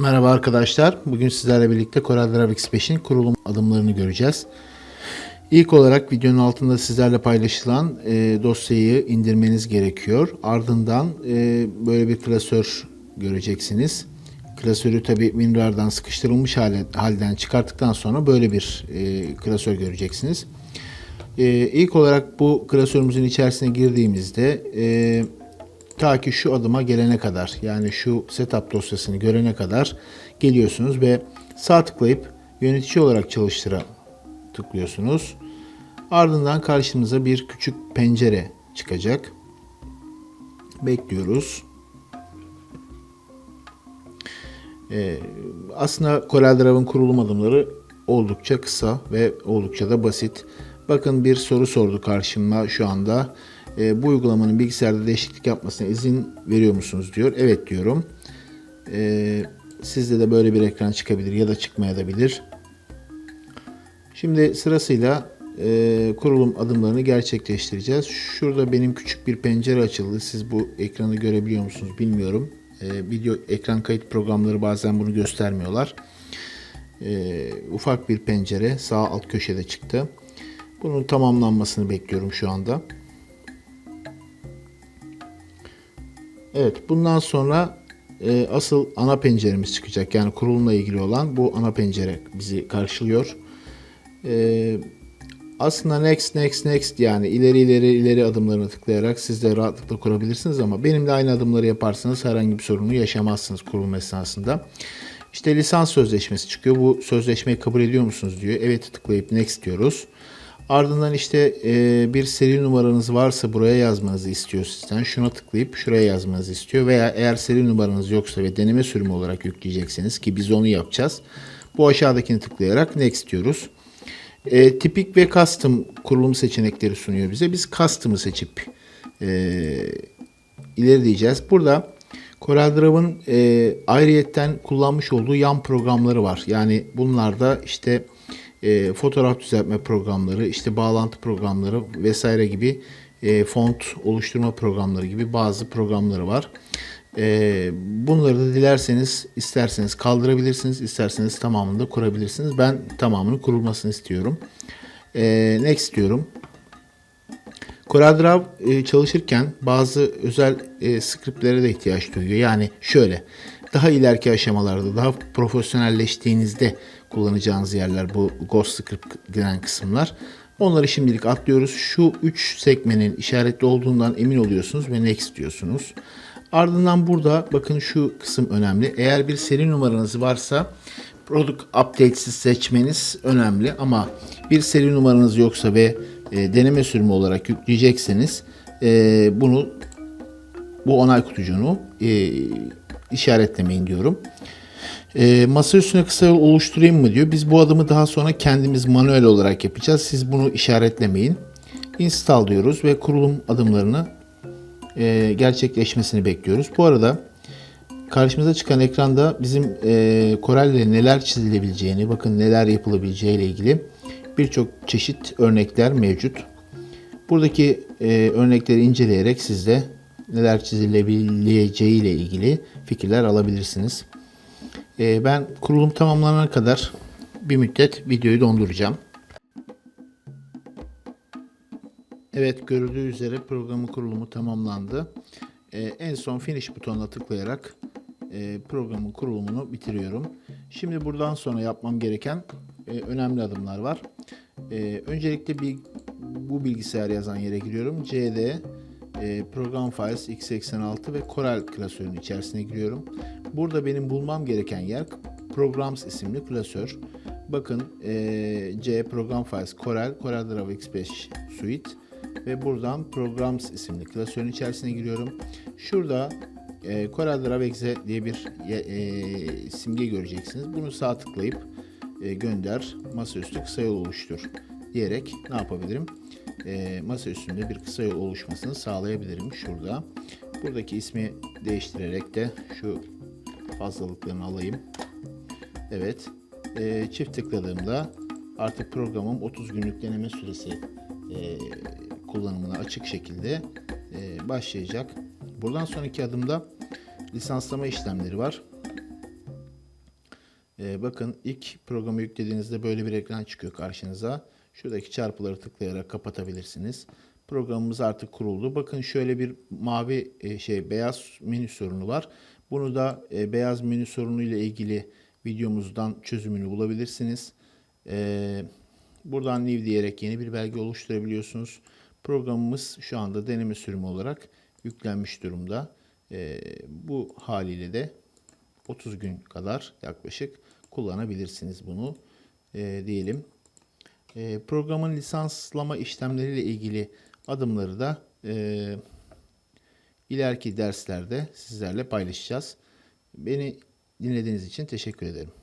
Merhaba arkadaşlar. Bugün sizlerle birlikte CorelDRAW 5'in kurulum adımlarını göreceğiz. İlk olarak videonun altında sizlerle paylaşılan e, dosyayı indirmeniz gerekiyor. Ardından e, böyle bir klasör göreceksiniz. Klasörü tabi WinRAR'dan sıkıştırılmış hale, halden çıkarttıktan sonra böyle bir e, klasör göreceksiniz. E, ilk olarak bu klasörümüzün içerisine girdiğimizde e, ta ki şu adıma gelene kadar yani şu setup dosyasını görene kadar geliyorsunuz ve sağ tıklayıp yönetici olarak çalıştıra tıklıyorsunuz. Ardından karşımıza bir küçük pencere çıkacak. Bekliyoruz. Ee, aslında CorelDRAW'ın kurulum adımları oldukça kısa ve oldukça da basit. Bakın bir soru sordu karşıma şu anda. Ee, bu uygulamanın bilgisayarda değişiklik yapmasına izin veriyor musunuz diyor. Evet diyorum. Ee, sizde de böyle bir ekran çıkabilir ya da çıkmaya da bilir. Şimdi sırasıyla e, kurulum adımlarını gerçekleştireceğiz. Şurada benim küçük bir pencere açıldı. Siz bu ekranı görebiliyor musunuz bilmiyorum. E, video ekran kayıt programları bazen bunu göstermiyorlar. E, ufak bir pencere sağ alt köşede çıktı. Bunun tamamlanmasını bekliyorum şu anda. Evet bundan sonra e, asıl ana penceremiz çıkacak. Yani kurulumla ilgili olan bu ana pencere bizi karşılıyor. E, aslında next next next yani ileri ileri ileri adımlarını tıklayarak siz de rahatlıkla kurabilirsiniz ama benimle aynı adımları yaparsanız herhangi bir sorunu yaşamazsınız kurulum esnasında. İşte lisans sözleşmesi çıkıyor. Bu sözleşmeyi kabul ediyor musunuz diyor. Evet tıklayıp next diyoruz. Ardından işte e, bir seri numaranız varsa buraya yazmanızı istiyor sizden. Şuna tıklayıp şuraya yazmanızı istiyor. Veya eğer seri numaranız yoksa ve deneme sürümü olarak yükleyecekseniz ki biz onu yapacağız. Bu aşağıdakini tıklayarak next diyoruz. E, tipik ve custom kurulum seçenekleri sunuyor bize. Biz custom'ı seçip e, ilerleyeceğiz. Burada CorelDRAW'ın e, ayrıyetten kullanmış olduğu yan programları var. Yani bunlarda işte e, fotoğraf düzeltme programları, işte bağlantı programları vesaire gibi e, font oluşturma programları gibi bazı programları var. E, bunları da dilerseniz isterseniz kaldırabilirsiniz, isterseniz tamamını da kurabilirsiniz. Ben tamamını kurulmasını istiyorum. E, next diyorum. CorelDRAW e, çalışırken bazı özel e, skriptlere de ihtiyaç duyuyor. Yani şöyle daha ileriki aşamalarda daha profesyonelleştiğinizde kullanacağınız yerler bu Ghost Script denen kısımlar. Onları şimdilik atlıyoruz. Şu 3 sekmenin işaretli olduğundan emin oluyorsunuz ve next diyorsunuz. Ardından burada bakın şu kısım önemli. Eğer bir seri numaranız varsa Product Updates'i seçmeniz önemli ama bir seri numaranız yoksa ve e, deneme sürümü olarak yükleyecekseniz e, bunu bu onay kutucuğunu e, işaretlemeyin diyorum. E, masa üstüne kısa yol oluşturayım mı diyor. Biz bu adımı daha sonra kendimiz manuel olarak yapacağız. Siz bunu işaretlemeyin. Install diyoruz ve kurulum adımlarını e, gerçekleşmesini bekliyoruz. Bu arada karşımıza çıkan ekranda bizim e, Corel ile neler çizilebileceğini, bakın neler yapılabileceği ile ilgili birçok çeşit örnekler mevcut. Buradaki e, örnekleri inceleyerek siz de neler çizilebileceği ile ilgili fikirler alabilirsiniz. E, ben kurulum tamamlanana kadar bir müddet videoyu donduracağım. Evet görüldüğü üzere programın kurulumu tamamlandı. E, en son finish butonuna tıklayarak e, programın kurulumunu bitiriyorum. Şimdi buradan sonra yapmam gereken e, önemli adımlar var. E, öncelikle bir bu bilgisayar yazan yere giriyorum. CD e, Program Files x86 ve Corel klasörünün içerisine giriyorum. Burada benim bulmam gereken yer Programs isimli klasör. Bakın e, C Program Files Corel, CorelDRAW X5 Suite ve buradan Programs isimli klasörün içerisine giriyorum. Şurada e, CorelDRAW Exe diye bir e, simge göreceksiniz. Bunu sağ tıklayıp e, gönder, masaüstü kısa yol oluştur diyerek ne yapabilirim? E, masa üstünde bir kısa yol oluşmasını sağlayabilirim şurada. Buradaki ismi değiştirerek de şu fazlalıklarını alayım. Evet. E, çift tıkladığımda artık programım 30 günlük deneme süresi e, kullanımına açık şekilde e, başlayacak. Buradan sonraki adımda lisanslama işlemleri var. Ee, bakın ilk programı yüklediğinizde böyle bir ekran çıkıyor karşınıza. Şuradaki çarpıları tıklayarak kapatabilirsiniz. Programımız artık kuruldu. Bakın şöyle bir mavi e, şey beyaz menü sorunu var. Bunu da e, beyaz menü sorunu ile ilgili videomuzdan çözümünü bulabilirsiniz. Ee, buradan new diyerek yeni bir belge oluşturabiliyorsunuz. Programımız şu anda deneme sürümü olarak yüklenmiş durumda. Bu haliyle de 30 gün kadar yaklaşık kullanabilirsiniz bunu diyelim. Ee, programın lisanslama işlemleriyle ilgili adımları da e, ileriki derslerde sizlerle paylaşacağız. Beni dinlediğiniz için teşekkür ederim.